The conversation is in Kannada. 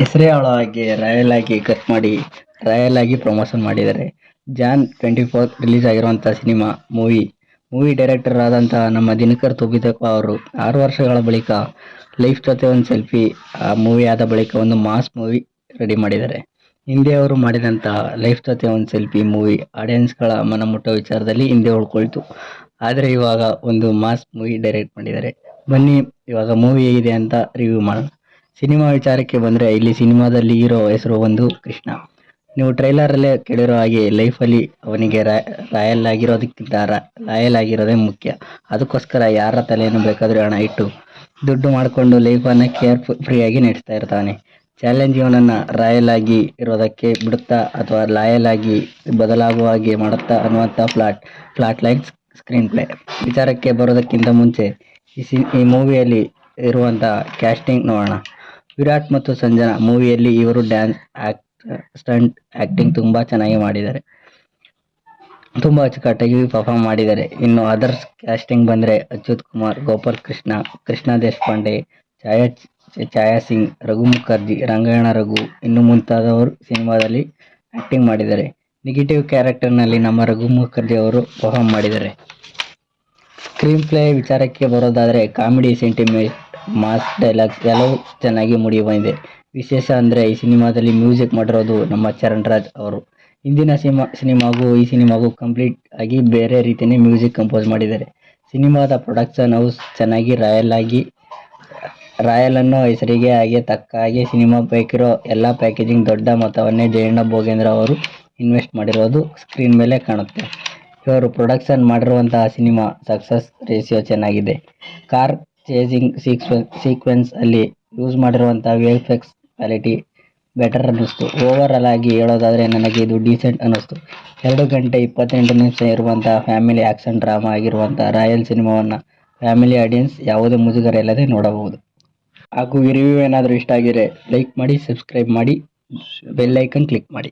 ಹೆಸರೇ ಆಗಿ ರಾಯಲ್ ಆಗಿ ಕಟ್ ಮಾಡಿ ರಾಯಲ್ ಆಗಿ ಪ್ರಮೋಷನ್ ಮಾಡಿದ್ದಾರೆ. ಜಾನ್ ಟ್ವೆಂಟಿ ಫೋರ್ ರಿಲೀಸ್ ಆಗಿರುವಂಥ ಸಿನಿಮಾ ಮೂವಿ ಮೂವಿ ಡೈರೆಕ್ಟರ್ ಆದಂತಹ ನಮ್ಮ ದಿನಕರ್ ತುಬಿದಪ್ಪ ಅವರು ಆರು ವರ್ಷಗಳ ಬಳಿಕ ಲೈಫ್ ಜೊತೆ ಒಂದು ಸೆಲ್ಫಿ ಆ ಮೂವಿ ಆದ ಬಳಿಕ ಒಂದು ಮಾಸ್ ಮೂವಿ ರೆಡಿ ಮಾಡಿದ್ದಾರೆ. ಹಿಂದೆ ಅವರು ಮಾಡಿದಂತಹ ಲೈಫ್ ಜೊತೆ ಒಂದು ಸೆಲ್ಫಿ ಮೂವಿ ಆಡಿಯನ್ಸ್ಗಳ ಮನ ಮುಟ್ಟೋ ವಿಚಾರದಲ್ಲಿ ಹಿಂದೆ ಉಳ್ಕೊಳ್ತು. ಆದರೆ ಇವಾಗ ಒಂದು ಮಾಸ್ ಮೂವಿ ಡೈರೆಕ್ಟ್ ಮಾಡಿದ್ದಾರೆ. ಬನ್ನಿ, ಇವಾಗ ಮೂವಿ ಹೇಗಿದೆ ಅಂತ ರಿವ್ಯೂ ಮಾಡೋಣ. ಸಿನಿಮಾ ವಿಚಾರಕ್ಕೆ ಬಂದರೆ ಇಲ್ಲಿ ಸಿನಿಮಾದಲ್ಲಿ ಇರೋ ಹೆಸರು ಒಂದು ಕೃಷ್ಣ. ನೀವು ಟ್ರೈಲರಲ್ಲೇ ಕೇಳಿರೋ ಹಾಗೆ ಲೈಫಲ್ಲಿ ಅವನಿಗೆ ರಾಯಲ್ ಆಗಿರೋದಕ್ಕಿಂತ ರಾಯಲ್ ಆಗಿರೋದೇ ಮುಖ್ಯ. ಅದಕ್ಕೋಸ್ಕರ ಯಾರ ತಲೆಯನ್ನು ಬೇಕಾದರೂ ಹಣ ಇಟ್ಟು ದುಡ್ಡು ಮಾಡಿಕೊಂಡು ಲೈಫನ್ನು ಕೇರ್ ಫ್ರೀಯಾಗಿ ನಡೆಸ್ತಾ ಇರ್ತಾನೆ. ಚಾಲೆಂಜ್ ಇವನನ್ನ ರಾಯಲ್ ಆಗಿ ಇರೋದಕ್ಕೆ ಬಿಡುತ್ತಾ ಅಥವಾ ಲಾಯಲ್ ಆಗಿ ಬದಲಾಗುವ ಹಾಗೆ ಮಾಡುತ್ತಾ ಅನ್ನುವಂಥ flat flat line screenplay ವಿಚಾರಕ್ಕೆ ಬರೋದಕ್ಕಿಂತ ಮುಂಚೆ ಈ ಸಿ ಈ ಮೂವಿಯಲ್ಲಿ ಇರುವಂಥ ಕ್ಯಾಸ್ಟಿಂಗ್ ನೋಡೋಣ. ವಿರಾಟ್ ಮತ್ತು ಸಂಜನಾ ಮೂವಿಯಲ್ಲಿ ಇವರು ಡ್ಯಾನ್ಸ್ ಆಕ್ಟ್ ಸ್ಟಂಟ್ ಆಕ್ಟಿಂಗ್ ತುಂಬಾ ಚೆನ್ನಾಗಿ ಮಾಡಿದ್ದಾರೆ. ತುಂಬಾ ಅಚ್ಚುಕಟ್ಟಾಗಿ ಪರ್ಫಾರ್ಮ್ ಮಾಡಿದ್ದಾರೆ. ಇನ್ನು ಅದರ್ಸ್ ಕ್ಯಾಸ್ಟಿಂಗ್ ಬಂದ್ರೆ ಅಚ್ಯುತ್ ಕುಮಾರ್, ಗೋಪಾಲ್ ಕೃಷ್ಣ ಕೃಷ್ಣ ದೇಶಪಾಂಡೆ, ಛಾಯಾ ಛಾಯಾ ಸಿಂಗ್, ರಘು ಮುಖರ್ಜಿ ರಂಗಾಯಣ ರಘು ಇನ್ನು ಮುಂತಾದವರು ಸಿನಿಮಾದಲ್ಲಿ ಆಕ್ಟಿಂಗ್ ಮಾಡಿದ್ದಾರೆ. ನೆಗೆಟಿವ್ ಕ್ಯಾರೆಕ್ಟರ್ನಲ್ಲಿ ನಮ್ಮ ರಘು ಮುಖರ್ಜಿ ಅವರು ಪರ್ಫಾರ್ಮ್ ಮಾಡಿದ್ದಾರೆ. ಸ್ಕ್ರೀನ್ ಪ್ಲೇ ವಿಚಾರಕ್ಕೆ ಬರೋದಾದರೆ ಕಾಮಿಡಿ ಸೆಂಟಿಮೆಂಟ್ ಮಾಸ್ ಡೈಲಾಗ್ಸ್ ಎಲ್ಲವೂ ಚೆನ್ನಾಗಿ ಮೂಡಿ ಬಂದಿದೆ. ವಿಶೇಷ ಅಂದರೆ ಈ ಸಿನಿಮಾದಲ್ಲಿ ಮ್ಯೂಸಿಕ್ ಮಾಡಿರೋದು ನಮ್ಮ ಚರಣ್ ರಾಜ್ ಅವರು. ಹಿಂದಿನ ಸಿನಿಮಾ, ಸಿನಿಮಾಗೂ ಈ ಸಿನಿಮಾಗೂ ಕಂಪ್ಲೀಟ್ ಆಗಿ ಬೇರೆ ರೀತಿಯೇ ಮ್ಯೂಸಿಕ್ ಕಂಪೋಸ್ ಮಾಡಿದ್ದಾರೆ. ಸಿನಿಮಾದ ಪ್ರೊಡಕ್ಷನ್ ಹೌಸ್ ಚೆನ್ನಾಗಿ ರಾಯಲ್ ಆಗಿ, ರಾಯಲ್ ಅನ್ನೋ ಹೆಸರಿಗೆ ಹಾಗೆ ತಕ್ಕ ಹಾಗೆ ಸಿನಿಮಾ ಬೇಕಿರೋ ಎಲ್ಲ ಪ್ಯಾಕೇಜಿಂಗ್ ದೊಡ್ಡ ಮೊತ್ತವನ್ನೇ ಜಯಣ್ಣ ಭೋಗೇಂದ್ರ ಅವರು ಇನ್ವೆಸ್ಟ್ ಮಾಡಿರೋದು ಸ್ಕ್ರೀನ್ ಮೇಲೆ ಕಾಣುತ್ತೆ. ಇವರು ಪ್ರೊಡಕ್ಷನ್ ಮಾಡಿರುವಂತಹ ಸಿನಿಮಾ ಸಕ್ಸಸ್ ರೇಷಿಯೋ ಚೆನ್ನಾಗಿದೆ. ಕಾರ್ ಚೇಸಿಂಗ್ ಸೀಕ್ವೆನ್ಸ್ ಸೀಕ್ವೆನ್ಸ್ ಅಲ್ಲಿ ಯೂಸ್ ಮಾಡಿರುವಂಥ ವಿಎಫ್ಎಕ್ಸ್ ಎಕ್ಸ್ ಕ್ವಾಲಿಟಿ ಬೆಟರ್ ಅನ್ನಿಸ್ತು. ಓವರ್ ಆಲ್ ಆಗಿ ಹೇಳೋದಾದರೆ ನನಗೆ ಇದು ಡೀಸೆಂಟ್ ಅನ್ನಿಸ್ತು. ಎರಡು ಗಂಟೆ ಇಪ್ಪತ್ತೆಂಟು ನಿಮಿಷ ಇರುವಂಥ ಫ್ಯಾಮಿಲಿ ಆ್ಯಕ್ಷನ್ ಡ್ರಾಮಾ ಆಗಿರುವಂಥ ರಾಯಲ್ ಸಿನಿಮಾವನ್ನು ಫ್ಯಾಮಿಲಿ ಆಡಿಯನ್ಸ್ ಯಾವುದೇ ಮುಜುಗರ ಇಲ್ಲದೆ ನೋಡಬಹುದು. ಹಾಗೂ ಈ ರಿವ್ಯೂ ಏನಾದರೂ ಇಷ್ಟ ಆಗಿದ್ರೆ ಲೈಕ್ ಮಾಡಿ ಸಬ್ಸ್ಕ್ರೈಬ್ ಮಾಡಿ ಬೆಲ್ ಐಕಾನ್ ಕ್ಲಿಕ್ ಮಾಡಿ.